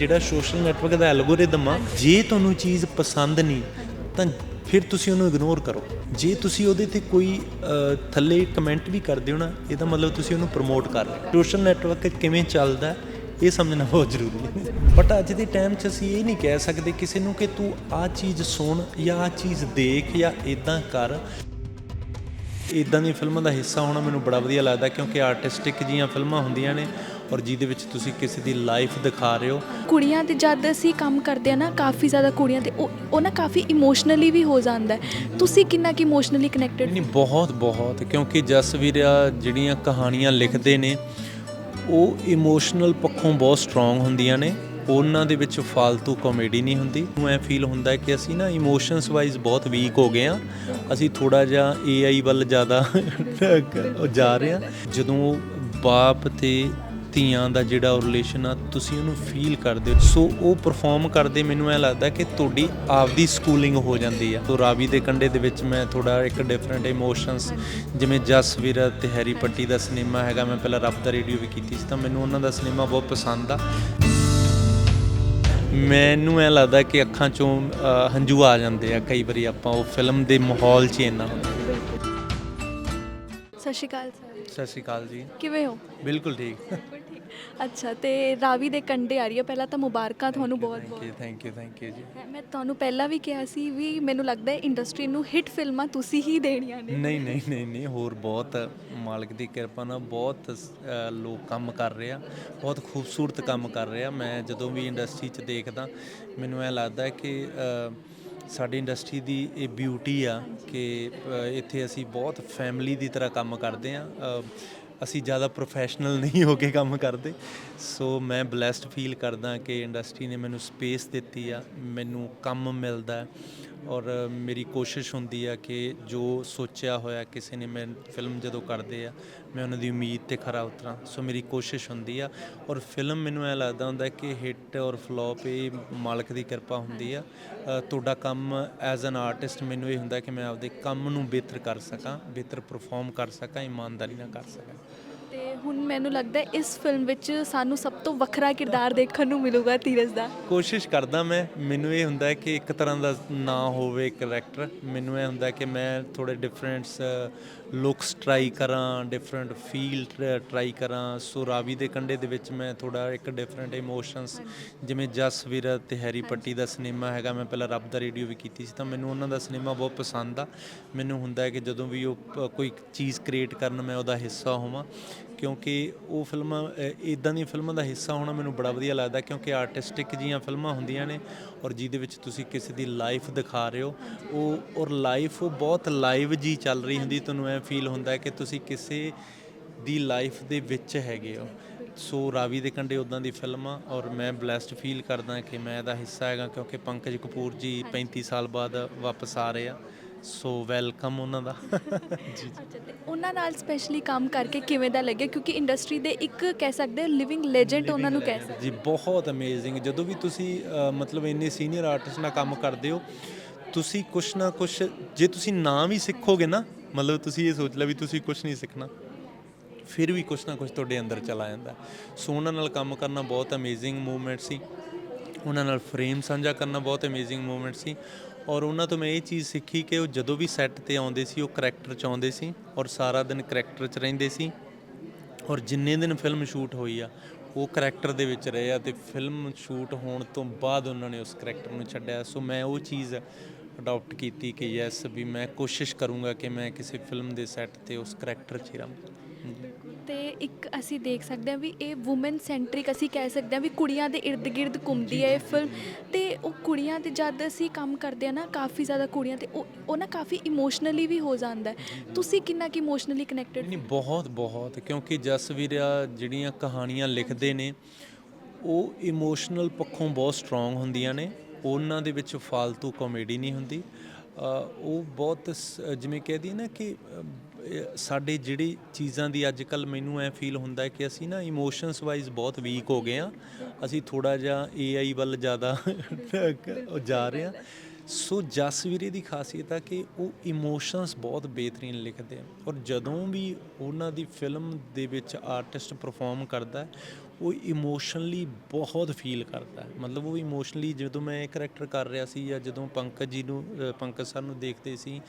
ਜਿਹੜਾ social network ਦਾ algorithm ਆ, ਜੇ ਤੁਹਾਨੂੰ ਚੀਜ਼ ਪਸੰਦ ਨਹੀਂ, ਤਾਂ ਫਿਰ ਤੁਸੀਂ ਉਹਨੂੰ ਇਗਨੋਰ ਕਰੋ। ਜੇ ਤੁਸੀਂ ਉਹਦੇ ਤੇ ਕੋਈ ਥੱਲੇ ਕਮੈਂਟ ਵੀ ਕਰਦੇ ਹੋ ਨਾ, ਇਹਦਾ ਮਤਲਬ ਤੁਸੀਂ ਉਹਨੂੰ ਪ੍ਰਮੋਟ ਕਰ ਰਹੇ ਸੋਸ਼ਲ ਨੈਟਵਰਕ ਕਿਵੇਂ ਚੱਲਦਾ, ਇਹ ਸਮਝਣਾ ਬਹੁਤ ਜ਼ਰੂਰੀ ਹੈ। ਬਟ ਅੱਜ ਦੇ ਟਾਈਮ 'ਚ ਅਸੀਂ ਇਹ ਨਹੀਂ ਕਹਿ ਸਕਦੇ ਕਿਸੇ ਨੂੰ ਕਿ ਤੂੰ ਆਹ ਚੀਜ਼ ਸੁਣ ਜਾਂ ਆਹ ਚੀਜ਼ ਦੇਖ ਜਾਂ ਇਦਾਂ ਕਰ। ਇਦਾਂ ਦੀਆਂ ਫਿਲਮਾਂ ਦਾ ਹਿੱਸਾ ਹੋਣਾ ਮੈਨੂੰ ਬੜਾ ਵਧੀਆ ਲੱਗਦਾ ਕਿਉਂਕਿ ਆਰਟਿਸਟਿਕ ਜੀਆਂ ਫਿਲਮਾਂ ਹੁੰਦੀਆਂ ਨੇ ਔਰ ਜਿਹਦੇ ਵਿੱਚ ਤੁਸੀਂ ਕਿਸੇ ਦੀ ਲਾਈਫ ਦਿਖਾ ਰਹੇ ਹੋ। ਕੁੜੀਆਂ ਤੇ ਜਦ ਅਸੀਂ ਕੰਮ ਕਰਦੇ ਆ ਨਾ ਕਾਫੀ ਜ਼ਿਆਦਾ ਕੁੜੀਆਂ ਤੇ ਉਹ ਉਹ ਨਾ ਕਾਫੀ ਇਮੋਸ਼ਨਲੀ ਵੀ ਹੋ ਜਾਂਦਾ ਹੈ। ਤੁਸੀਂ ਕਿੰਨਾ ਕਿ ਇਮੋਸ਼ਨਲੀ ਕਨੈਕਟਡ ਨਹੀਂ ਬਹੁਤ ਬਹੁਤ ਕਿਉਂਕਿ ਜਸਵੀਰ ਜਿਹੜੀਆਂ ਕਹਾਣੀਆਂ ਲਿਖਦੇ ਨੇ ਉਹ ਇਮੋਸ਼ਨਲ ਪੱਖੋਂ ਬਹੁਤ ਸਟਰੋਂਗ ਹੁੰਦੀਆਂ ਨੇ। ਉਹਨਾਂ ਦੇ ਵਿੱਚ ਫालतू ਕਾਮੇਡੀ ਨਹੀਂ ਹੁੰਦੀ। ਮੈਨੂੰ ਐ ਫੀਲ ਹੁੰਦਾ ਹੈ ਕਿ ਅਸੀਂ ਨਾ ਇਮੋਸ਼ਨਸ ਵਾਈਜ਼ ਬਹੁਤ ਵੀਕ ਹੋ ਗਏ ਆ ਅਸੀਂ ਥੋੜਾ ਜਿਹਾ AI ਵੱਲ ਜ਼ਿਆਦਾ ਜਾ ਰਹੇ ਆ ਜਦੋਂ ਬਾਪ ਤੇ ਧੀਆਂ ਦਾ ਜਿਹੜਾ ਉਹ ਰਿਲੇਸ਼ਨ ਆ, ਤੁਸੀਂ ਉਹਨੂੰ ਫੀਲ ਕਰਦੇ ਹੋ। ਸੋ ਉਹ ਪਰਫਾਰਮ ਕਰਦੇ, ਮੈਨੂੰ ਐ ਲੱਗਦਾ ਕਿ ਤੁਹਾਡੀ ਆਪਦੀ ਸਕੂਲਿੰਗ ਹੋ ਜਾਂਦੀ ਆ। ਸੋ ਰਾਵੀ ਦੇ ਕੰਢੇ ਦੇ ਵਿੱਚ ਮੈਂ ਥੋੜਾ ਇੱਕ ਡਿਫਰੈਂਟ ਇਮੋਸ਼ਨਸ ਜਿਵੇਂ ਜਸਵੀਰ ਤੇ ਹੈਰੀ ਪੱਟੀ ਦਾ ਸਿਨੇਮਾ ਹੈਗਾ, ਮੈਂ ਪਹਿਲਾਂ ਰੱਬ ਦਾ ਰੇਡੀਓ ਵੀ ਕੀਤੀ ਸੀ, ਤਾਂ ਮੈਨੂੰ ਉਹਨਾਂ ਦਾ ਸਿਨੇਮਾ ਬਹੁਤ ਪਸੰਦ ਆ। ਮੈਨੂੰ ਐ ਲੱਗਦਾ ਕਿ ਅੱਖਾਂ ਚੋਂ ਹੰਝੂ ਆ ਜਾਂਦੇ ਆ ਕਈ ਵਾਰੀ ਆਪਾਂ, ਉਹ ਫਿਲਮ ਦੇ ਮਾਹੌਲ 'ਚ ਇੰਨਾ ਹੁੰਦੇ। ਸਤਿ ਸ਼੍ਰੀ ਅਕਾਲ ਸਰ। ਸਤਿ ਸ਼੍ਰੀ ਅਕਾਲ ਜੀ। ਕਿਵੇਂ ਹੋ? ਬਿਲਕੁਲ ਠੀਕ। ਅੱਛਾ ਤੇ ਰਾਵੀ ਦੇ ਕੰਡੇ ਆ ਰਹੀ ਹੈ। ਪਹਿਲਾਂ ਤਾਂ ਮੁਬਾਰਕਾਂ ਤੁਹਾਨੂੰ ਬਹੁਤ ਥੈਂਕ ਬਹੁਤ you thank you thank you ਜੀ ਮੈਂ ਤੁਹਾਨੂੰ ਪਹਿਲਾਂ ਵੀ ਕਿਹਾ ਸੀ ਵੀ ਮੈਨੂੰ ਲੱਗਦਾ ਹੈ ਇੰਡਸਟਰੀ ਨੂੰ ਹਿੱਟ ਫਿਲਮਾਂ ਤੁਸੀਂ ਹੀ ਦੇਣੀਆਂ ਨੇ। ਨਹੀਂ ਨਹੀਂ ਨਹੀਂ ਨਹੀਂ ਹੋਰ ਬਹੁਤ ਮਾਲਕ ਦੀ ਕਿਰਪਾ ਨਾਲ ਬਹੁਤ ਅ, ਲੋਕ ਕੰਮ ਕਰ ਰਹੇ ਆ। ਬਹੁਤ ਖੂਬਸੂਰਤ ਕੰਮ ਕਰ ਰਹੇ ਆ। ਮੈਂ ਜਦੋਂ ਵੀ ਇੰਡਸਟਰੀ 'ਚ ਦੇਖਦਾ ਮੈਨੂੰ ਐ ਲੱਗਦਾ ਹੈ ਕਿ ਅ, ਸਾਡੀ ਇੰਡਸਟਰੀ ਦੀ ਇਹ ਬਿਊਟੀ ਆ ਕਿ ਇੱਥੇ ਅਸੀਂ ਬਹੁਤ ਫੈਮਿਲੀ ਦੀ ਤਰ੍ਹਾਂ ਕੰਮ ਕਰਦੇ ਆ ਅਸੀਂ ਜ਼ਿਆਦਾ ਪ੍ਰੋਫੈਸ਼ਨਲ ਨਹੀਂ ਹੋ ਕੇ ਕੰਮ ਕਰਦੇ। ਸੋ ਮੈਂ ਬlesed ਫੀਲ ਕਰਦਾ ਕਿ ਇੰਡਸਟਰੀ ਨੇ ਮੈਨੂੰ ਸਪੇਸ ਦਿੱਤੀ ਆ, ਮੈਨੂੰ ਕੰਮ ਮਿਲਦਾ। ਔਰ ਮੇਰੀ ਕੋਸ਼ਿਸ਼ ਹੁੰਦੀ ਆ ਕਿ ਜੋ ਸੋਚਿਆ ਹੋਇਆ ਕਿਸੇ ਨੇ ਮੈਂ ਫਿਲਮ ਜਦੋਂ ਕਰਦੇ ਆ, ਮੈਂ ਉਹਨਾਂ ਦੀ ਉਮੀਦ ਤੇ ਖਰਾ ਉਤਰਾਂ। ਸੋ ਮੇਰੀ ਕੋਸ਼ਿਸ਼ ਹੁੰਦੀ ਆ ਔਰ ਫਿਲਮ ਮੈਨੂੰ ਐ ਲੱਗਦਾ ਹੁੰਦਾ ਕਿ ਹਿੱਟ ਔਰ ਫਲॉप ਇਹ ਮਾਲਕ ਦੀ ਕਿਰਪਾ ਹੁੰਦੀ ਆ। ਤੁਹਾਡਾ ਕੰਮ ਐਜ਼ ਐਨ ਆਰਟਿਸਟ ਮੈਨੂੰ ਇਹ ਹੁੰਦਾ ਕਿ ਮੈਂ ਆਪਦੇ ਕੰਮ ਨੂੰ ਬਿਹਤਰ ਕਰ ਸਕਾਂ, ਬਿਹਤਰ ਪਰਫਾਰਮ ਕਰ ਸਕਾਂ, ਇਮਾਨਦਾਰੀ ਨਾਲ ਕਰ ਸਕਾਂ। ਹੁਣ ਮੈਨੂੰ ਲੱਗਦਾ ਹੈ ਇਸ ਫਿਲਮ ਵਿੱਚ ਸਾਨੂੰ ਸਭ ਤੋਂ ਵੱਖਰਾ ਕਿਰਦਾਰ ਦੇਖਣ ਨੂੰ ਮਿਲੂਗਾ ਧੀਰਜ ਦਾ। ਕੋਸ਼ਿਸ਼ ਕਰਦਾ ਮੈਂ ਮੈਨੂੰ ਇਹ ਹੁੰਦਾ ਹੈ ਕਿ ਇੱਕ ਤਰ੍ਹਾਂ ਦਾ ਨਾ ਹੋਵੇ ਕਰੈਕਟਰ ਮੈਨੂੰ ਇਹ ਹੁੰਦਾ ਕਿ ਮੈਂ ਥੋੜੇ ਡਿਫਰੈਂਟਸ ਲੁੱਕਸ ਟਰਾਈ ਕਰਾਂ ਡਿਫਰੈਂਟ ਫੀਲ ਟਰਾਈ ਕਰਾਂ। ਸੋ ਰਾਵੀ ਦੇ ਕੰਡੇ ਦੇ ਵਿੱਚ ਮੈਂ ਥੋੜਾ ਇੱਕ ਡਿਫਰੈਂਟ ਇਮੋਸ਼ਨਸ ਜਿਵੇਂ ਜਸਵੀਰ ਤੇ ਹੈਰੀ ਪੱਟੀ ਦਾ ਸਿਨੇਮਾ ਹੈਗਾ। ਮੈਂ ਪਹਿਲਾਂ ਰੱਬ ਦਾ ਰੇਡੀਓ ਵੀ ਕੀਤੀ ਸੀ ਤਾਂ ਮੈਨੂੰ ਉਹਨਾਂ ਦਾ ਸਿਨੇਮਾ ਬਹੁਤ ਪਸੰਦ ਆ। ਮੈਨੂੰ ਹੁੰਦਾ ਹੈ ਕਿ ਜਦੋਂ ਵੀ ਉਹ ਕੋਈ ਚੀਜ਼ ਕ੍ਰੀਏਟ ਕਰਨ ਮੈਂ ਉਹਦਾ ਹਿੱਸਾ ਹੋਵਾਂ। ਕਿਉਂਕਿ ਉਹ ਫਿਲਮਾਂ ਇਦਾਂ ਦੀਆਂ ਫਿਲਮਾਂ ਦਾ ਹਿੱਸਾ ਹੋਣਾ ਮੈਨੂੰ ਬੜਾ ਵਧੀਆ ਲੱਗਦਾ ਕਿਉਂਕਿ ਆਰਟਿਸਟਿਕ ਜੀਆਂ ਫਿਲਮਾਂ ਹੁੰਦੀਆਂ ਨੇ ਔਰ ਜਿਹਦੇ ਵਿੱਚ ਤੁਸੀਂ ਕਿਸੇ ਦੀ ਲਾਈਫ ਦਿਖਾ ਰਹੇ ਹੋ। ਉਹ ਔਰ ਲਾਈਫ ਉਹ ਬਹੁਤ ਲਾਈਵ ਜੀ ਚੱਲ ਰਹੀ ਹੁੰਦੀ ਤੁਹਾਨੂੰ ਐ ਫੀਲ ਹੁੰਦਾ ਕਿ ਤੁਸੀਂ ਕਿਸੇ ਦੀ ਲਾਈਫ ਦੇ ਵਿੱਚ ਹੈਗੇ ਹੋ। ਸੋ ਰਾਵੀ ਦੇ ਕੰਡੇ ਉਦਾਂ ਦੀ ਫਿਲਮ ਆ ਔਰ ਮੈਂ ਬlesed ਫੀਲ ਕਰਦਾ ਕਿ ਮੈਂ ਇਹਦਾ ਹਿੱਸਾ ਹੈਗਾ ਕਿਉਂਕਿ ਪੰਕਜ ਕਪੂਰ ਜੀ 35 ਸਾਲ ਬਾਅਦ ਵਾਪਸ ਆ ਰਹੇ ਆ। ਸੋ ਵੈਲਕਮ ਉਹਨਾਂ ਦਾ। ਜੀ ਅੱਛਾ ਤੇ ਉਹਨਾਂ ਨਾਲ ਸਪੈਸ਼ਲੀ ਕੰਮ ਕਰਕੇ ਕਿਵੇਂ ਦਾ ਲੱਗਿਆ? ਕਿਉਂਕਿ ਇੰਡਸਟਰੀ ਦੇ ਇੱਕ ਕਹਿ ਸਕਦੇ ਲਿਵਿੰਗ ਲੈਜੈਂਡ ਉਹਨਾਂ ਨੂੰ ਕਹਿ ਸਕਦੇ ਜੀ ਬਹੁਤ ਅਮੇਜ਼ਿੰਗ ਜਦੋਂ ਵੀ ਤੁਸੀਂ ਅ, ਮਤਲਬ ਇੰਨੇ ਸੀਨੀਅਰ ਆਰਟਿਸਟ ਨਾਲ ਕੰਮ ਕਰਦੇ ਹੋ ਤੁਸੀਂ ਕੁਛ ਨਾ ਕੁਛ ਜੇ ਤੁਸੀਂ ਨਾ ਵੀ ਸਿੱਖੋਗੇ ਨਾ ਮਤਲਬ ਤੁਸੀਂ ਇਹ ਸੋਚ ਲਿਆ ਵੀ ਤੁਸੀਂ ਕੁਛ ਨਹੀਂ ਸਿੱਖਣਾ ਫਿਰ ਵੀ ਕੁਛ ਨਾ ਕੁਛ ਤੁਹਾਡੇ ਅੰਦਰ ਚਲਾ ਜਾਂਦਾ ਸੋ ਉਹਨਾਂ ਨਾਲ ਕੰਮ ਕਰਨਾ ਬਹੁਤ ਅਮੇਜ਼ਿੰਗ ਮੂਵਮੈਂਟ ਸੀ। ਉਹਨਾਂ ਨਾਲ ਫਰੇਮ ਸਾਂਝਾ ਕਰਨਾ ਬਹੁਤ ਅਮੇਜ਼ਿੰਗ ਮੂਵਮੈਂਟ ਸੀ। ਔਰ ਉਹਨਾਂ ਤੋਂ ਮੈਂ ਇਹ ਚੀਜ਼ ਸਿੱਖੀ ਕਿ ਉਹ ਜਦੋਂ ਵੀ ਸੈੱਟ ਤੇ ਆਉਂਦੇ ਸੀ, ਉਹ ਕਰੈਕਟਰ ਚ ਆਉਂਦੇ ਸੀ ਔਰ ਸਾਰਾ ਦਿਨ ਕਰੈਕਟਰ ਚ ਰਹਿੰਦੇ ਸੀ ਔਰ ਜਿੰਨੇ ਦਿਨ ਫਿਲਮ ਸ਼ੂਟ ਹੋਈ ਆ, ਉਹ ਕਰੈਕਟਰ ਦੇ ਵਿੱਚ ਰਹੇ ਆ ਤੇ ਫਿਲਮ ਸ਼ੂਟ ਹੋਣ ਤੋਂ ਬਾਅਦ ਉਹਨਾਂ ਨੇ ਉਸ ਕਰੈਕਟਰ ਨੂੰ ਛੱਡਿਆ। ਸੋ ਮੈਂ ਉਹ ਚੀਜ਼ ਅਡਾਪਟ ਕੀਤੀ ਕਿ ਯੈਸ ਵੀ ਮੈਂ ਕੋਸ਼ਿਸ਼ ਕਰੂੰਗਾ ਕਿ ਮੈਂ ਕਿਸੇ ਫਿਲਮ ਦੇ ਸੈੱਟ ਤੇ ਉਸ ਕਰੈਕਟਰ 'ਚ ਹੀ ਰਹਾਂ। ਤੇ ਇੱਕ ਅਸੀਂ ਦੇਖ ਸਕਦੇ ਹਾਂ ਵੀ ਇਹ ਔਮਨ ਸੈਂਟਰਿਕ ਅਸੀਂ ਕਹਿ ਸਕਦੇ ਹਾਂ ਵੀ ਕੁੜੀਆਂ ਦੇ ird ਗਿਰਦ ਘੁੰਮਦੀ ਹੈ ਇਹ ਫਿਲਮ ਤੇ ਉਹ ਕੁੜੀਆਂ ਤੇ ਜਦ ਅਸੀਂ ਕੰਮ ਕਰਦੇ ਆ ਨਾ ਕਾਫੀ ਜ਼ਿਆਦਾ ਕੁੜੀਆਂ ਤੇ ਉਹ ਉਹ ਨਾ ਕਾਫੀ ਇਮੋਸ਼ਨਲੀ ਵੀ ਹੋ ਜਾਂਦਾ ਹੈ। ਤੁਸੀਂ ਕਿੰਨਾ ਕਿ ਇਮੋਸ਼ਨਲੀ ਕਨੈਕਟਡ ਨਹੀਂ ਬਹੁਤ ਬਹੁਤ ਕਿਉਂਕਿ ਜਸਵੀਰ ਜਿਹੜੀਆਂ ਕਹਾਣੀਆਂ ਲਿਖਦੇ ਨੇ ਉਹ ਇਮੋਸ਼ਨਲ ਪੱਖੋਂ ਬਹੁਤ ਸਟਰੋਂਗ ਹੁੰਦੀਆਂ ਨੇ। ਉਹਨਾਂ ਦੇ ਵਿੱਚ ਫालतू ਕਾਮੇਡੀ ਨਹੀਂ ਹੁੰਦੀ। ਉਹ ਬਹੁਤ ਸ- ਜਿਵੇਂ ਕਹਿ ਦਈਏ ਨਾ ਕਿ ਸਾਡੇ ਜਿਹੜੀ ਚੀਜ਼ਾਂ ਦੀ ਅੱਜ ਕੱਲ ਮੈਨੂੰ ਐ ਫੀਲ ਹੁੰਦਾ ਹੈ ਕਿ ਅਸੀਂ ਨਾ ਇਮੋਸ਼ਨਸ ਵਾਈਜ਼ ਬਹੁਤ ਵੀਕ ਹੋ ਗਏ ਆ ਅਸੀਂ ਥੋੜਾ ਜਿਹਾ AI ਵੱਲ ਜ਼ਿਆਦਾ ਜਾ ਰਹੇ ਆ ਸੋ ਜਸਵੀਰੇ ਦੀ ਖਾਸੀਅਤ ਆ ਕਿ ਉਹ ਇਮੋਸ਼ਨਸ ਬਹੁਤ ਬਿਹਤਰੀਨ ਲਿਖਦੇ ਆ। ਔਰ ਜਦੋਂ ਵੀ ਉਹਨਾਂ ਦੀ ਫਿਲਮ ਦੇ ਵਿੱਚ ਆਰਟਿਸਟ ਪਰਫਾਰਮ ਕਰਦਾ ਉਹ ਇਮੋਸ਼ਨਲੀ ਬਹੁਤ ਫੀਲ ਕਰਦਾ ਹੈ। ਮਤਲਬ ਉਹ ਇਮੋਸ਼ਨਲੀ ਜਦੋਂ ਮੈਂ ਇਹ ਕਰੈਕਟਰ ਕਰ ਰਿਹਾ ਸੀ ਜਾਂ ਜਦੋਂ ਪੰਕਜ ਜੀ ਨੂੰ ਪੰਕਜ ਸਰ ਨੂੰ ਦੇਖਦੇ ਸੀ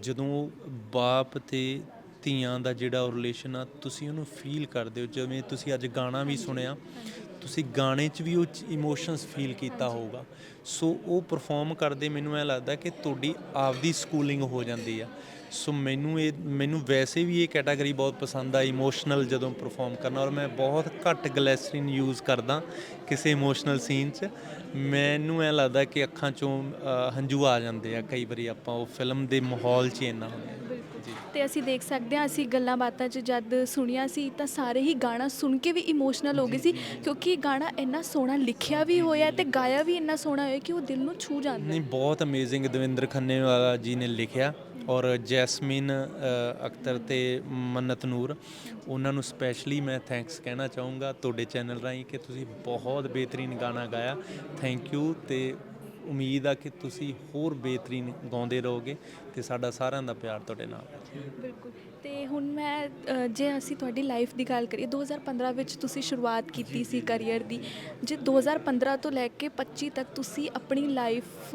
ਜਦੋਂ ਬਾਪ ਤੇ ਧੀਆਂ ਦਾ ਜਿਹੜਾ ਰਿਲੇਸ਼ਨ ਆ ਤੁਸੀਂ ਉਹਨੂੰ ਫੀਲ ਕਰਦੇ ਹੋ। ਜਿਵੇਂ ਤੁਸੀਂ ਅੱਜ ਗਾਣਾ ਵੀ ਸੁਣਿਆ ਤੁਸੀਂ ਗਾਣੇ 'ਚ ਵੀ ਉਹ ਇਮੋਸ਼ਨਸ ਫੀਲ ਕੀਤਾ ਹੋਊਗਾ। ਸੋ ਉਹ ਪਰਫਾਰਮ ਕਰਦੇ ਮੈਨੂੰ ਐ ਲੱਗਦਾ ਕਿ ਤੁਹਾਡੀ ਆਪਦੀ ਸਕੂਲਿੰਗ ਹੋ ਜਾਂਦੀ ਆ। ਸੋ ਮੈਨੂੰ ਇਹ ਮੈਨੂੰ ਵੈਸੇ ਵੀ ਇਹ ਕੈਟਾਗਰੀ ਬਹੁਤ ਪਸੰਦ ਆ ਇਮੋਸ਼ਨਲ ਜਦੋਂ ਪਰਫਾਰਮ ਕਰਨਾ ਔਰ ਮੈਂ ਬਹੁਤ ਘੱਟ ਗਲੈਸਰੀਨ ਯੂਜ਼ ਕਰਦਾ ਕਿਸੇ ਇਮੋਸ਼ਨਲ ਸੀਨ 'ਚ। ਮੈਨੂੰ ਐ ਲੱਗਦਾ ਕਿ ਅੱਖਾਂ 'ਚੋਂ ਹੰਝੂ ਆ ਜਾਂਦੇ ਆ ਕਈ ਵਾਰੀ ਆਪਾਂ ਉਹ ਫਿਲਮ ਦੇ ਮਾਹੌਲ 'ਚ ਇੰਨਾ ਹੁੰਦੇ ਜੀ। ਤੇ ਅਸੀਂ ਦੇਖ ਸਕਦੇ ਹਾਂ ਅਸੀਂ ਗੱਲਾਂ ਬਾਤਾਂ 'ਚ ਜਦ ਸੁਣਿਆ ਸੀ ਤਾਂ ਸਾਰੇ ਹੀ ਗਾਣਾ ਸੁਣ ਕੇ ਵੀ ਇਮੋਸ਼ਨਲ ਹੋ ਗਏ ਸੀ ਕਿਉਂਕਿ ਇਹ ਗਾਣਾ ਇੰਨਾ ਸੋਹਣਾ ਲਿਖਿਆ ਵੀ ਹੋਇਆ ਤੇ ਗਾਇਆ ਵੀ ਇੰਨਾ ਸੋਹਣਾ ਹੋਇਆ ਕਿ ਉਹ ਦਿਲ ਨੂੰ ਛੂ ਜਾਂਦਾ। ਨਹੀਂ ਬਹੁਤ ਅਮੇਜ਼ਿੰਗ ਦਵਿੰਦਰ ਖੰਨੇਵਾਲਾ ਜੀ ਨੇ ਲਿਖਿਆ। ਔਰ ਜੈਸਮੀਨ ਅਖਤਰ ਤੇ ਮੰਨਤ ਨੂਰ, ਉਹਨਾਂ ਨੂੰ ਸਪੈਸ਼ਲੀ ਮੈਂ ਥੈਂਕਸ ਕਹਿਣਾ ਚਾਹੂੰਗਾ ਤੁਹਾਡੇ ਚੈਨਲ ਰਾਹੀਂ ਕਿ ਤੁਸੀਂ ਬਹੁਤ ਬਿਹਤਰੀਨ ਗਾਣਾ ਗਾਇਆ। ਥੈਂਕ ਯੂ ਤੇ ਉਮੀਦ ਆ ਕਿ ਤੁਸੀਂ ਹੋਰ ਬਿਹਤਰੀਨ ਗਾਉਂਦੇ ਰਹੋਗੇ ਤੇ ਸਾਡਾ ਸਾਰਿਆਂ ਦਾ ਪਿਆਰ ਤੁਹਾਡੇ ਨਾਲ। ਹੈ ਬਿਲਕੁਲ। ਤੇ ਹੁਣ ਮੈਂ ਅ, ਜੇ ਅਸੀਂ ਤੁਹਾਡੀ ਲਾਈਫ ਦੀ ਗੱਲ ਕਰੀਏ 2015 ਵਿੱਚ ਤੁਸੀਂ ਸ਼ੁਰੂਆਤ ਕੀਤੀ ਸੀ ਕੈਰੀਅਰ ਦੀ। ਜੇ 2015 ਤੋਂ ਲੈ ਕੇ 25 ਤੱਕ ਤੁਸੀਂ ਆਪਣੀ ਲਾਈਫ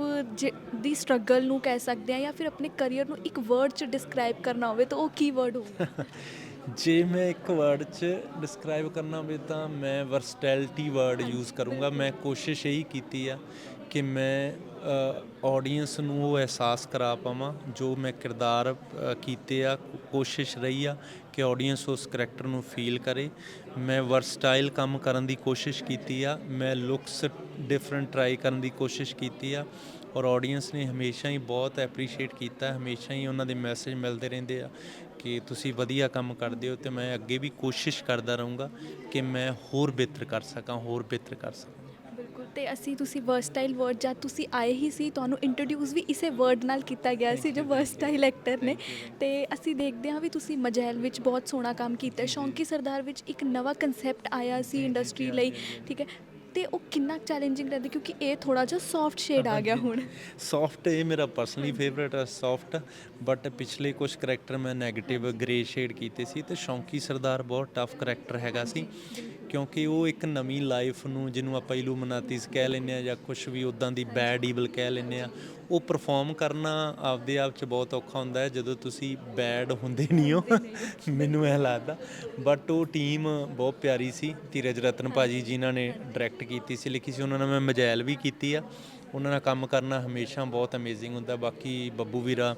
ਦੀ ਸਟਰਗਲ ਨੂੰ ਕਹਿ ਸਕਦੇ ਆ ਜਾਂ ਫਿਰ ਆਪਣੇ ਕੈਰੀਅਰ ਨੂੰ ਇੱਕ ਵਰਡ 'ਚ ਡਿਸਕ੍ਰਾਈਬ ਕਰਨਾ ਹੋਵੇ ਤਾਂ ਉਹ ਕੀ ਵਰਡ ਹੋਊਗਾ? ਜੇ ਮੈਂ ਇੱਕ ਵਰਡ 'ਚ ਡਿਸਕ੍ਰਾਈਬ ਕਰਨਾ ਹੋਵੇ ਤਾਂ ਮੈਂ ਵਰਸਟੈਲਿਟੀ ਵਰਡ ਯੂਜ਼ ਕਰੂੰਗਾ। ਮੈਂ ਕੋਸ਼ਿਸ਼ ਇਹੀ ਕੀਤੀ ਆ ਕਿ ਮੈਂ ਆਡੀਅנס ਨੂੰ ਉਹ ਅਹਿਸਾਸ ਕਰਾ ਪਾਵਾਂ, ਜੋ ਮੈਂ ਕਿਰਦਾਰ ਕੀਤੇ ਆ ਕੋਸ਼ਿਸ਼ ਰਹੀ ਆ ਕਿ ਆਡੀਅנס ਉਸ ਕਰੈਕਟਰ ਨੂੰ ਫੀਲ ਕਰੇ। ਮੈਂ ਵਰਸਟਾਈਲ ਕੰਮ ਕਰਨ ਦੀ ਕੋਸ਼ਿਸ਼ ਕੀਤੀ ਆ, ਮੈਂ ਲੁੱਕਸ ਡਿਫਰੈਂਟ ਟਰਾਈ ਕਰਨ ਦੀ ਕੋਸ਼ਿਸ਼ ਕੀਤੀ ਆ, ਔਰ ਆਡੀਅנס ਨੇ ਹਮੇਸ਼ਾ ਹੀ ਬਹੁਤ ਐਪਰੀਸ਼ੀਏਟ ਕੀਤਾ, ਹਮੇਸ਼ਾ ਹੀ ਉਹਨਾਂ ਦੇ ਮੈਸੇਜ ਮਿਲਦੇ ਰਹਿੰਦੇ ਆ ਕਿ ਤੁਸੀਂ ਵਧੀਆ ਕੰਮ ਕਰਦੇ ਹੋ ਤੇ ਮੈਂ ਅੱਗੇ ਵੀ ਕੋਸ਼ਿਸ਼ ਕਰਦਾ ਰਹੂੰਗਾ ਕਿ ਮੈਂ ਹੋਰ ਬਿਹਤਰ ਕਰ ਸਕਾਂ, ਹੋਰ ਬਿਹਤਰ ਕਰ ਸਕਾਂ। ਤੇ ਅਸੀਂ ਤੁਸੀਂ ਵਰਸਟਾਈਲ ਵਰਡ ਜਦ ਤੁਸੀਂ ਆਏ ਹੀ ਸੀ ਤੁਹਾਨੂੰ ਇੰਟਰੋਡਿਊਸ ਵੀ ਇਸੇ ਵਰਡ ਨਾਲ ਕੀਤਾ ਗਿਆ ਸੀ ਜੋ ਵਰਸਟਾਈਲ ਐਕਟਰ ਨੇ। ਤੇ ਅਸੀਂ ਦੇਖਦੇ ਹਾਂ ਵੀ ਤੁਸੀਂ ਮਜੈਲ ਵਿੱਚ ਬਹੁਤ ਸੋਹਣਾ ਕੰਮ ਕੀਤਾ ਸ਼ੌਂਕੀ ਸਰਦਾਰ ਵਿੱਚ ਇੱਕ ਨਵਾਂ ਕਨਸੈਪਟ ਆਇਆ ਸੀ ਇੰਡਸਟਰੀ ਲਈ ਠੀਕ ਹੈ। ਤੇ ਉਹ ਕਿੰਨਾ ਚੈਲੰਜਿੰਗ ਰਹਿੰਦਾ ਕਿਉਂਕਿ ਇਹ ਥੋੜਾ ਜਿਹਾ ਸੌਫਟ ਸ਼ੇਡ ਆ ਗਿਆ ਹੁਣ। ਸੌਫਟ ਇਹ ਮੇਰਾ ਪਰਸਨਲੀ ਫੇਵਰਟ ਹੈ ਸੌਫਟ ਬਟ ਪਿਛਲੇ ਕੁਝ ਕਰੈਕਟਰ ਮੈਂ 네ਗੇਟਿਵ ਗ੍ਰੇ ਸ਼ੇਡ ਕੀਤੇ ਸੀ ਤੇ ਸ਼ੌਂਕੀ ਸਰਦਾਰ ਬਹੁਤ ਟਫ ਕਰੈਕਟਰ ਹੈਗਾ ਸੀ। ਕਿਉਂਕਿ ਉਹ ਇੱਕ ਨਵੀਂ ਲਾਈਫ ਨੂੰ ਜਿਹਨੂੰ ਆਪਾਂ ਇਲੂਮਨਾਤੀਸ ਕਹਿ ਲੈਂਦੇ ਆ ਜਾਂ ਕੁਝ ਵੀ ਉਦਾਂ ਦੀ ਬੈਡ ਈਵਲ ਕਹਿ ਲੈਂਦੇ ਆ ਉਹ ਪਰਫਾਰਮ ਕਰਨਾ ਆਪਦੇ ਆਪ 'ਚ ਬਹੁਤ ਔਖਾ ਹੁੰਦਾ ਹੈ, ਜਦੋਂ ਤੁਸੀਂ ਬੈਡ ਹੁੰਦੇ ਨਹੀਂ ਹੋ। ਮੈਨੂੰ ਇਹ ਲੱਗਦਾ। ਬਟ ਉਹ ਟੀਮ ਬਹੁਤ ਪਿਆਰੀ ਸੀ, ਧੀਰਜ ਰਤਨ ਭਾਜੀ ਜਿਨ੍ਹਾਂ ਨੇ ਡਾਇਰੈਕਟ ਕੀਤੀ ਸੀ, ਲਿਖੀ ਸੀ। ਉਹਨਾਂ ਨਾਲ ਮੈਂ ਮਜੈਲ ਵੀ ਕੀਤੀ ਆ। ਉਹਨਾਂ ਨਾਲ ਕੰਮ ਕਰਨਾ ਹਮੇਸ਼ਾ ਬਹੁਤ ਅਮੇਜ਼ਿੰਗ ਹੁੰਦਾ। ਬਾਕੀ ਬੱਬੂ ਵੀਰਾ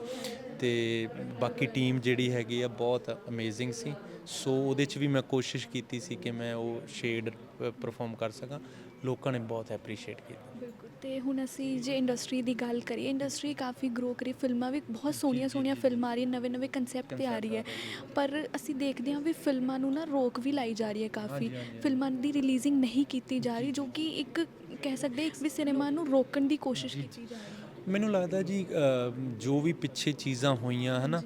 ਤੇ ਬਾਕੀ ਟੀਮ ਜਿਹੜੀ ਹੈਗੀ ਆ ਬਹੁਤ ਅਮੇਜ਼ਿੰਗ ਸੀ। ਸੋ ਉਹਦੇ 'ਚ ਵੀ ਮੈਂ ਕੋਸ਼ਿਸ਼ ਕੀਤੀ ਸੀ ਕਿ ਮੈਂ ਉਹ ਸ਼ੇਡ ਪਰਫਾਰਮ ਕਰ ਸਕਾਂ। ਲੋਕਾਂ ਨੇ ਬਹੁਤ ਐਪਰੀਸ਼ੀਏਟ ਕੀਤਾ। ਬਿਲਕੁਲ। ਤੇ ਹੁਣ ਅਸੀਂ ਜੇ ਇੰਡਸਟਰੀ ਦੀ ਗੱਲ ਕਰੀਏ ਇੰਡਸਟਰੀ ਕਾਫੀ ਗਰੋ ਕਰੀ। ਫਿਲਮਾਂ ਵੀ ਬਹੁਤ ਸੋਹਣੀਆਂ ਸੋਹਣੀਆਂ ਫਿਲਮਾਂ ਆ ਰਹੀਆਂ ਨਵੇਂ ਨਵੇਂ ਕੰਸੈਪਟ ਤੇ ਆ ਰਹੀ ਹੈ। ਪਰ ਅਸੀਂ ਦੇਖਦੇ ਹਾਂ ਵੀ ਫਿਲਮਾਂ ਨੂੰ ਨਾ ਰੋਕ ਵੀ ਲਾਈ ਜਾ ਰਹੀ ਹੈ ਕਾਫੀ। ਫਿਲਮਾਂ ਦੀ ਰਿਲੀਜ਼ਿੰਗ ਨਹੀਂ ਕੀਤੀ ਜਾ ਰਹੀ ਜੋ ਕਿ ਇੱਕ ਕਹਿ ਸਕਦੇ ਇੱਕ ਵੀ ਸਿਨੇਮਾ ਨੂੰ ਰੋਕਣ ਦੀ ਕੋਸ਼ਿਸ਼ ਕੀਤੀ ਜਾ ਰਹੀ ਹੈ। ਮੈਨੂੰ ਲੱਗਦਾ ਜੀ ਜੋ ਵੀ ਪਿੱਛੇ ਚੀਜ਼ਾਂ ਹੋਈਆਂ ਹਨਾ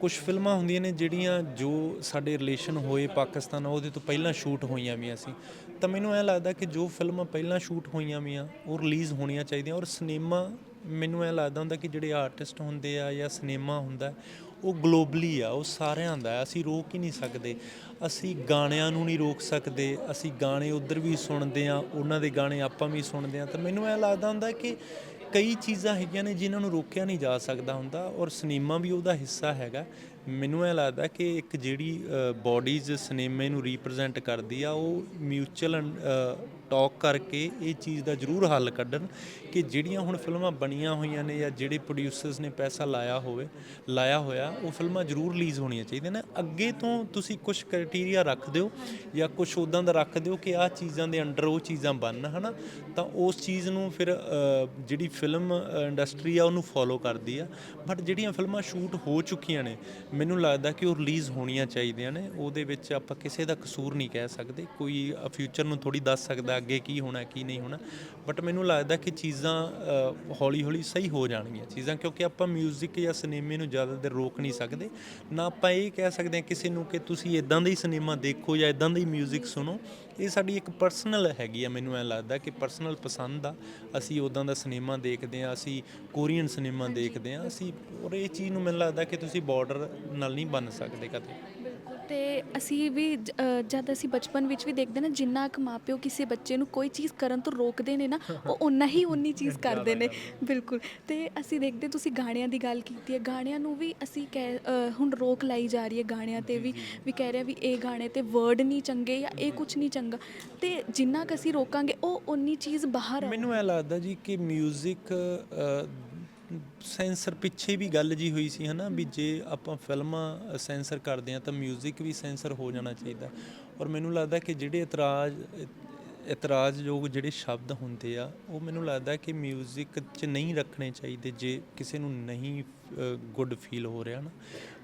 ਕੁਝ ਫਿਲਮਾਂ ਹੁੰਦੀਆਂ ਨੇ ਜਿਹੜੀਆਂ ਜੋ ਸਾਡੇ ਰਿਲੇਸ਼ਨ ਹੋਏ ਪਾਕਿਸਤਾਨ ਨਾਲ, ਉਹਦੇ ਤੋਂ ਪਹਿਲਾਂ ਸ਼ੂਟ ਹੋਈਆਂ ਵੀਆਂ ਸੀ। ਤਾਂ ਮੈਨੂੰ ਐ ਲੱਗਦਾ ਕਿ ਜੋ ਫਿਲਮਾਂ ਪਹਿਲਾਂ ਸ਼ੂਟ ਹੋਈਆਂ ਵੀਆਂ ਉਹ ਰਿਲੀਜ਼ ਹੋਣੀਆਂ ਚਾਹੀਦੀਆਂ। ਔਰ ਸਿਨੇਮਾ ਮੈਨੂੰ ਐ ਲੱਗਦਾ ਹੁੰਦਾ ਕਿ ਜਿਹੜੇ ਆਰਟਿਸਟ ਹੁੰਦੇ ਆ ਜਾਂ ਸਿਨੇਮਾ ਹੁੰਦਾ ਉਹ ਗਲੋਬਲੀ ਆ ਉਹ ਸਾਰਿਆਂ ਦਾ ਅਸੀਂ ਰੋਕ ਹੀ ਨਹੀਂ ਸਕਦੇ। ਅਸੀਂ ਗਾਣਿਆਂ ਨੂੰ ਨਹੀਂ ਰੋਕ ਸਕਦੇ। ਅਸੀਂ ਗਾਣੇ ਉਧਰ ਵੀ ਸੁਣਦੇ ਆ ਉਹਨਾਂ ਦੇ ਗਾਣੇ ਆਪਾਂ ਵੀ ਸੁਣਦੇ ਆ। ਤਾਂ ਮੈਨੂੰ ਐ ਲੱਗਦਾ ਹੁੰਦਾ ਕਿ ਕਈ ਚੀਜ਼ਾਂ ਹੈਗੀਆਂ ਨੇ ਜਿਨ੍ਹਾਂ ਨੂੰ ਰੋਕਿਆ ਨਹੀਂ ਜਾ ਸਕਦਾ ਹੁੰਦਾ ਔਰ ਸਿਨੇਮਾ ਵੀ ਉਹਦਾ ਹਿੱਸਾ ਹੈਗਾ। ਮੈਨੂੰ ਇਹ ਲੱਗਦਾ ਕਿ ਇੱਕ ਜਿਹੜੀ ਬਾਡੀਜ਼ ਸਿਨੇਮੇ ਨੂੰ ਰਿਪਰੈਜ਼ੈਂਟ ਕਰਦੀ ਆ, ਉਹ ਮਿਊਚੁਅਲ ਟਾਕ ਕਰਕੇ ਇਹ ਚੀਜ਼ ਦਾ ਜ਼ਰੂਰ ਹੱਲ ਕੱਢਣ ਕਿ ਜਿਹੜੀਆਂ ਹੁਣ ਫਿਲਮਾਂ ਬਣੀਆਂ ਹੋਈਆਂ ਨੇ ਜਾਂ ਜਿਹੜੇ ਪ੍ਰੋਡਿਊਸਰਸ ਨੇ ਪੈਸਾ ਲਾਇਆ ਹੋਵੇ, ਲਾਇਆ ਹੋਇਆ, ਉਹ ਫਿਲਮਾਂ ਜ਼ਰੂਰ ਰਿਲੀਜ਼ ਹੋਣੀਆਂ ਚਾਹੀਦੀਆਂ ਨੇ। ਅੱਗੇ ਤੋਂ ਤੁਸੀਂ ਕੁਝ ਕ੍ਰਾਈਟੇਰੀਆ ਰੱਖ ਦਿਓ ਜਾਂ ਕੁਝ ਉਦਾਂ ਦਾ ਰੱਖ ਦਿਓ ਕਿ ਆਹ ਚੀਜ਼ਾਂ ਦੇ ਅੰਡਰ ਉਹ ਚੀਜ਼ਾਂ ਬਣਨ ਹਨਾ? ਤਾਂ ਉਸ ਚੀਜ਼ ਨੂੰ ਫਿਰ ਜਿਹੜੀ ਫਿਲਮ ਇੰਡਸਟਰੀ ਆ, ਉਹਨੂੰ ਫੋਲੋ ਕਰਦੀ ਆ। ਬਟ ਜਿਹੜੀਆਂ ਫਿਲਮਾਂ ਸ਼ੂਟ ਹੋ ਚੁੱਕੀਆਂ ਨੇ ਮੈਨੂੰ ਲੱਗਦਾ ਕਿ ਉਹ ਰਿਲੀਜ਼ ਹੋਣੀਆਂ ਚਾਹੀਦੀਆਂ ਨੇ, ਉਹਦੇ ਵਿੱਚ ਆਪਾਂ ਕਿਸੇ ਦਾ ਕਸੂਰ ਨਹੀਂ ਕਹਿ ਸਕਦੇ, ਕੋਈ ਫਿਊਚਰ ਨੂੰ ਥੋੜੀ ਦੱਸ ਸਕਦਾ ਅੱਗੇ ਕੀ ਹੋਣਾ, ਕੀ ਨਹੀਂ ਹੋਣਾ। ਬਟ ਮੈਨੂੰ ਲੱਗਦਾ ਕਿ ਚੀਜ਼ਾਂ ਹੌਲੀ ਹੌਲੀ ਸਹੀ ਹੋ ਜਾਣਗੀਆਂ ਚੀਜ਼ਾਂ ਕਿਉਂਕਿ ਆਪਾਂ 뮤직 ਜਾਂ ਸਿਨੇਮੇ ਨੂੰ ਜ਼ਿਆਦਾ ਦੇਰ ਰੋਕ ਨਹੀਂ ਸਕਦੇ ਨਾ ਆਪਾਂ ਇਹ ਕਹਿ ਸਕਦੇ ਹਾਂ ਕਿਸੇ ਨੂੰ ਕਿ ਤੁਸੀਂ ਇਦਾਂ ਦਾ ਹੀ ਸਿਨੇਮਾ ਦੇਖੋ ਜਾਂ ਇਦਾਂ ਦਾ ਹੀ 뮤직 ਸੁਣੋ ਇਹ ਸਾਡੀ ਇੱਕ ਪਰਸਨਲ ਹੈਗੀ ਆ ਮੈਨੂੰ ਐ ਲੱਗਦਾ ਕਿ ਪਰਸਨਲ ਪਸੰਦ ਆ ਅਸੀਂ ਉਦਾਂ ਦਾ ਸਿਨੇਮਾ ਦੇਖਦੇ ਆ ਅਸੀਂ ਕੋਰੀਅਨ ਸਿਨੇਮਾ ਦੇਖਦੇ ਆ ਅਸੀਂ ਔਰ ਇਹ ਚੀਜ਼ ਨੂੰ ਮੈਨੂੰ ਲੱਗਦਾ ਕਿ ਤੁਸੀਂ ਬਾਰਡਰ ਨਾਲ ਨਹੀਂ ਬਣ ਸਕਦੇ ਕਦੇ ਬਿਲਕੁਲ ਤੇ ਅਸੀਂ ਵੀ ਜ- ਅ, ਜਦ ਅਸੀਂ ਬਚਪਨ ਵਿੱਚ ਵੀ ਦੇਖਦੇ ਨਾ ਜਿੰਨਾ ਕੁ ਮਾਪਿਓ ਕਿਸੇ ਬੱਚੇ ਨੂੰ ਕੋਈ ਚੀਜ਼ ਕਰਨ ਤੋਂ ਰੋਕਦੇ ਨੇ ਨਾ ਉਹ ਓਨਾ ਹੀ ਓਨੀ ਚੀਜ਼ ਕਰਦੇ ਨੇ। ਬਿਲਕੁਲ। ਤੇ ਅਸੀਂ ਦੇਖਦੇ ਤੁਸੀਂ ਗਾਣਿਆਂ ਦੀ ਗੱਲ ਕੀਤੀ ਹੈ ਗਾਣਿਆਂ ਨੂੰ ਵੀ ਅਸੀਂ ਕਹਿ ਅ, ਹੁਣ ਰੋਕ ਲਾਈ ਜਾ ਰਹੀ ਹੈ ਗਾਣਿਆਂ ਤੇ ਵੀ ਵੀ ਕਹਿ ਰਿਹਾ ਵੀ ਇਹ ਗਾਣੇ ਤੇ ਵਰਡ ਨਹੀਂ ਚੰਗੇ ਜਾਂ ਇਹ ਕੁਝ ਨਹੀਂ ਚੰਗਾ। ਤੇ ਜਿੰਨਾ ਕੁ ਅਸੀਂ ਰੋਕਾਂਗੇ ਉਹ ਓਨੀ ਚੀਜ਼ ਬਾਹਰ ਮੈਨੂੰ ਇਹ ਲੱਗਦਾ ਜੀ ਕਿ 뮤직 ਸੈਂਸਰ ਪਿੱਛੇ ਵੀ ਗੱਲ ਜੀ ਹੋਈ ਸੀ ਹਨਾ ਵੀ ਜੇ ਆਪਾਂ ਫਿਲਮਾਂ ਸੈਂਸਰ ਕਰਦੇ ਆ ਤਾਂ 뮤직 ਵੀ ਸੈਂਸਰ ਹੋ ਜਾਣਾ ਚਾਹੀਦਾ ਔਰ ਮੈਨੂੰ ਲੱਗਦਾ ਕਿ ਜਿਹੜੇ ਇਤਰਾਜ਼ ਇਤਰਾਜ਼ਯੋਗ ਜਿਹੜੇ ਸ਼ਬਦ ਹੁੰਦੇ ਆ ਉਹ ਮੈਨੂੰ ਲੱਗਦਾ ਕਿ 뮤직 'ਚ ਨਹੀਂ ਰੱਖਣੇ ਚਾਹੀਦੇ ਜੇ ਕਿਸੇ ਨੂੰ ਨਹੀਂ ਗੁੱਡ ਫੀਲ ਹੋ ਰਿਹਾ ਨਾ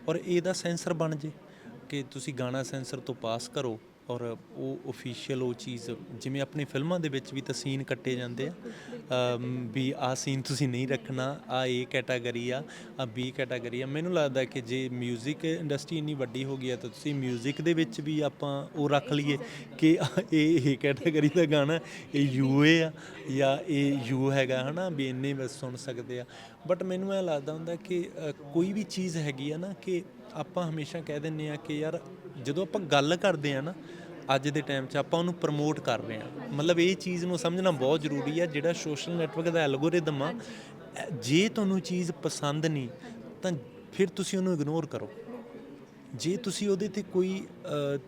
ਔਰ ਇਹਦਾ ਸੈਂਸਰ ਬਣ ਜੇ ਕਿ ਤੁਸੀਂ ਗਾਣਾ ਸੈਂਸਰ ਤੋਂ ਪਾਸ ਕਰੋ ਔਰ ਉਹ ਅਫੀਸ਼ੀਅਲ ਉਹ ਚੀਜ਼ ਜਿਵੇਂ ਆਪਣੀ ਫਿਲਮਾਂ ਦੇ ਵਿੱਚ ਵੀ ਤਾਂ ਸੀਨ ਕੱਟੇ ਜਾਂਦੇ ਆ ਅਮ, ਵੀ ਆਹ ਸੀਨ ਤੁਸੀਂ ਨਹੀਂ ਰੱਖਣਾ ਆ ਏ ਕੈਟਾਗਰੀ ਆ ਆ ਬੀ ਕੈਟਾਗਰੀ ਆ ਮੈਨੂੰ ਲੱਗਦਾ ਕਿ ਜੇ 뮤직 ਇੰਡਸਟਰੀ ਇੰਨੀ ਵੱਡੀ ਹੋ ਗਈ ਹੈ ਤਾਂ ਤੁਸੀਂ 뮤직 ਦੇ ਵਿੱਚ ਵੀ ਆਪਾਂ ਉਹ ਰੱਖ ਲਈਏ ਕਿ ਆਹ ਇਹ ਇਹ ਕੈਟਾਗਰੀ ਦਾ ਗਾਣਾ ਇਹ ਯੂਏ ਆ ਜਾਂ ਇਹ ਯੂ ਹੈਗਾ ਹਨਾ ਵੀ ਇੰਨੇ ਬਸ ਸੁਣ ਸਕਦੇ ਆ ਬਟ ਮੈਨੂੰ ਇਹ ਲੱਗਦਾ ਹੁੰਦਾ ਕਿ ਅ, ਕੋਈ ਵੀ ਚੀਜ਼ ਹੈਗੀ ਆ ਨਾ ਕਿ ਆਪਾਂ ਹਮੇਸ਼ਾ ਕਹਿ ਦਿੰਨੇ ਆ ਕਿ ਯਾਰ ਜਦੋਂ ਆਪਾਂ ਗੱਲ ਕਰਦੇ ਆ ਨਾ ਅੱਜ ਦੇ ਟਾਈਮ 'ਚ ਆਪਾਂ ਉਹਨੂੰ ਪ੍ਰਮੋਟ ਕਰ ਰਹੇ ਹਾਂ। ਮਤਲਬ ਇਹ ਚੀਜ਼ ਨੂੰ ਸਮਝਣਾ ਬਹੁਤ ਜ਼ਰੂਰੀ ਆ ਜਿਹੜਾ ਸੋਸ਼ਲ ਨੈਟਵਰਕ ਦਾ ਐਲਗੋਰਿਦਮ ਆ ਜੇ ਤੁਹਾਨੂੰ ਚੀਜ਼ ਪਸੰਦ ਨਹੀਂ, ਤਾਂ ਫਿਰ ਤੁਸੀਂ ਉਹਨੂੰ ਇਗਨੋਰ ਕਰੋ। ਜੇ ਤੁਸੀਂ ਉਹਦੇ ਤੇ ਕੋਈ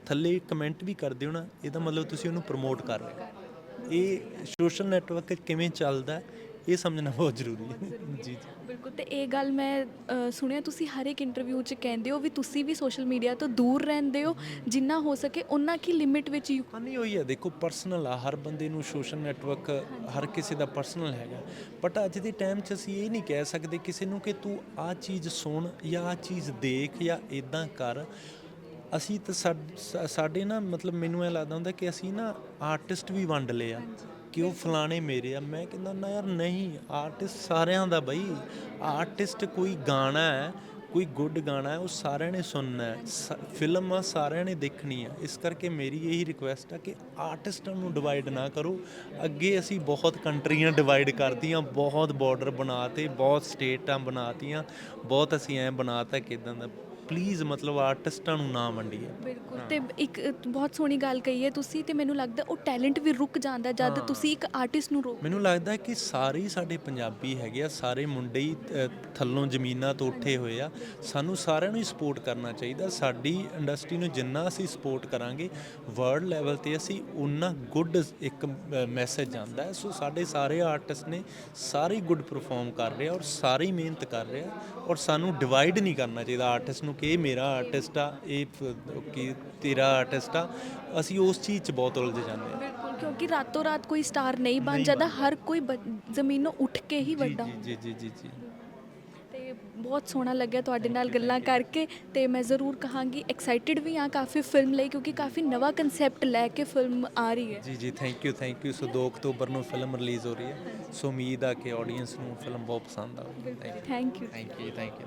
ਥੱਲੇ ਕਮੈਂਟ ਵੀ ਕਰਦੇ ਹੋ ਨਾ, ਇਹਦਾ ਮਤਲਬ ਤੁਸੀਂ ਉਹਨੂੰ ਪ੍ਰਮੋਟ ਕਰ ਰਹੇ ਹੋ। ਇਹ ਸੋਸ਼ਲ ਨੈਟਵਰਕ ਕਿਵੇਂ ਚੱਲਦਾ ਇਹ ਸਮਝਣਾ ਬਹੁਤ ਜ਼ਰੂਰੀ ਹੈ। ਜੀ ਜੀ। ਬਿਲਕੁਲ ਤੇ ਇਹ ਗੱਲ ਮੈਂ ਅ, ਸੁਣਿਆ ਤੁਸੀਂ ਹਰ ਇੱਕ ਇੰਟਰਵਿਊ 'ਚ ਕਹਿੰਦੇ ਹੋ ਵੀ ਤੁਸੀਂ ਵੀ ਸੋਸ਼ਲ ਮੀਡੀਆ ਤੋਂ ਦੂਰ ਰਹਿੰਦੇ ਹੋ ਜਿੰਨਾ ਹੋ ਸਕੇ ਉਹਨਾਂ ਕੀ ਲਿਮਿਟ ਵਿੱਚ ਯੂ ਹਾਂ ਨਹੀਂ ਹੋਈ ਹੈ। ਦੇਖੋ ਪਰਸਨਲ ਆ। ਹਰ ਬੰਦੇ ਨੂੰ ਸੋਸ਼ਲ ਨੈਟਵਰਕ ਹਰ ਕਿਸੇ ਦਾ ਪਰਸਨਲ ਹੈਗਾ। ਬਟ ਅੱਜ ਦੇ ਟਾਈਮ 'ਚ ਅਸੀਂ ਇਹ ਨਹੀਂ ਕਹਿ ਸਕਦੇ ਕਿਸੇ ਨੂੰ ਕਿ ਤੂੰ ਆਹ ਚੀਜ਼ ਸੁਣ ਜਾਂ ਆਹ ਚੀਜ਼ ਦੇਖ ਜਾਂ ਇਦਾਂ ਕਰ। ਅਸੀਂ ਤਾਂ ਸਾਡ- ਸਾ- ਸਾਡੇ ਨਾ ਮਤਲਬ ਮੈਨੂੰ ਇਹ ਲੱਗਦਾ ਹੁੰਦਾ ਕਿ ਅਸੀਂ ਨਾ ਆਰਟਿਸਟ ਵੀ ਵੰਡ ਲਏ ਆ। ਕਿ ਉਹ ਫਲਾਣੇ ਮੇਰੇ ਆ? ਮੈਂ ਕਹਿੰਦਾ, ਨਾ ਯਾਰ, ਨਹੀਂ ਆਰਟਿਸਟ ਸਾਰਿਆਂ ਦਾ ਬਈ। ਆਰਟਿਸਟ ਕੋਈ ਗਾਣਾ ਹੈ, ਕੋਈ ਗੁੱਡ ਗਾਣਾ ਹੈ, ਉਹ ਸਾਰਿਆਂ ਨੇ ਸੁਣਨਾ ਹੈ। ਸ- ਫਿਲਮ ਆ, ਸਾਰਿਆਂ ਨੇ ਦੇਖਣੀ ਆ। ਇਸ ਕਰਕੇ ਮੇਰੀ ਇਹੀ ਰਿਕੁਐਸਟ ਆ ਕਿ ਆਰਟਿਸਟਾਂ ਨੂੰ ਡਿਵਾਈਡ ਨਾ ਕਰੋ। ਅੱਗੇ ਅਸੀਂ ਬਹੁਤ ਕੰਟਰੀਆਂ ਡਿਵਾਈਡ ਕਰਤੀਆਂ, ਬਹੁਤ ਬਾਰਡਰ ਬਣਾਤੇ, ਬਹੁਤ ਸਟੇਟਾਂ ਬਣਾਤੀਆਂ। ਬਹੁਤ ਅਸੀਂ ਐ ਬਣਾਤਾ ਕਿਦਾਂ ਦਾ ਪਲੀਜ਼ ਮਤਲਬ ਆਰਟਿਸਟਾਂ ਨੂੰ ਨਾ ਵੰਡੀਏ। ਬਿਲਕੁਲ ਤੇ ਇੱਕ ਬਹੁਤ ਸੋਹਣੀ ਗੱਲ ਕਹੀ ਹੈ ਤੁਸੀਂ ਤੇ ਮੈਨੂੰ ਲੱਗਦਾ ਉਹ ਟੈਲੈਂਟ ਵੀ ਰੁਕ ਜਾਂਦਾ ਜਦ ਤੁਸੀਂ ਇੱਕ ਆਰਟਿਸਟ ਨੂੰ ਰੋਕ ਮੈਨੂੰ ਲੱਗਦਾ ਕਿ ਸਾਰੇ ਹੀ ਸਾਡੇ ਪੰਜਾਬੀ ਹੈਗੇ ਆ ਸਾਰੇ ਮੁੰਡੇ ਹੀ ਅ, ਥੱਲੋਂ ਜ਼ਮੀਨਾਂ ਤੋਂ ਉੱਠੇ ਹੋਏ ਆ। ਸਾਨੂੰ ਸਾਰਿਆਂ ਨੂੰ ਹੀ ਸਪੋਰਟ ਕਰਨਾ ਚਾਹੀਦਾ। ਸਾਡੀ ਇੰਡਸਟਰੀ ਨੂੰ ਜਿੰਨਾ ਅਸੀਂ ਸਪੋਰਟ ਕਰਾਂਗੇ ਵਰਲਡ ਲੈਵਲ ਤੇ ਅਸੀਂ ਉਨਾ ਗੁੱਡ ਇੱਕ ਮੈਸੇਜ ਜਾਂਦਾ ਹੈ। ਸੋ ਸਾਡੇ ਸਾਰੇ ਆਰਟਿਸਟ ਨੇ ਸਾਰੇ ਗੁੱਡ ਪਰਫਾਰਮ ਕਰ ਰਹੇ ਆ ਔਰ ਸਾਰੇ ਹੀ ਮਿਹਨਤ ਕਰ ਰਹੇ ਆ ਔਰ ਸਾਨੂੰ ਡਿਵਾਈਡ ਨਹੀਂ ਕਰਨਾ ਚਾਹੀਦਾ ਆਰਟਿਸਟ ਨੂੰ ਕਿ ਇਹ ਮੇਰਾ ਆਰਟਿਸਟ ਆ ਇਹ ਕੀ ਤੇਰਾ ਆਰਟਿਸਟ ਆ। ਅਸੀਂ ਉਸ ਚੀਜ਼ 'ਚ ਬਹੁਤ ਉਲਝ ਜਾਂਦੇ ਆ ਬਿਲਕੁਲ ਕਿਉਂਕਿ ਰਾਤੋਂ ਰਾਤ ਕੋਈ ਸਟਾਰ ਨਹੀਂ ਬਣ ਜਾਂਦਾ ਹਰ ਕੋਈ ਬ- ਜ਼ਮੀਨੋਂ ਉੱਠ ਕੇ ਹੀ ਵੱਡਾ। ਜੀ ਜੀ ਜੀ ਜੀ ਤੇ ਬਹੁਤ ਸੋਹਣਾ ਲੱਗਿਆ ਤੁਹਾਡੇ ਨਾਲ ਗੱਲਾਂ ਕਰਕੇ ਤੇ ਮੈਂ ਜ਼ਰੂਰ ਕਹਾਂਗੀ ਐਕਸਾਈਟਿਡ ਵੀ ਹਾਂ ਕਾਫੀ ਫਿਲਮ ਲਈ ਕਿਉਂਕਿ ਕਾਫੀ ਨਵਾਂ ਕਨਸੈਪਟ ਲੈ ਕੇ ਫਿਲਮ ਆ ਰਹੀ ਹੈ। ਜੀ ਜੀ thank you thank you so 2 ਅਕਤੂਬਰ ਨੂੰ ਫਿਲਮ ਰਿਲੀਜ਼ ਹੋ ਰਹੀ ਹੈ। ਸੋ ਉਮੀਦ ਆ ਕਿ ਆਡੀਅנס ਨੂੰ ਫਿਲਮ ਬਹੁਤ ਪਸੰਦ ਆਵੇਗੀ thank you thank you thank you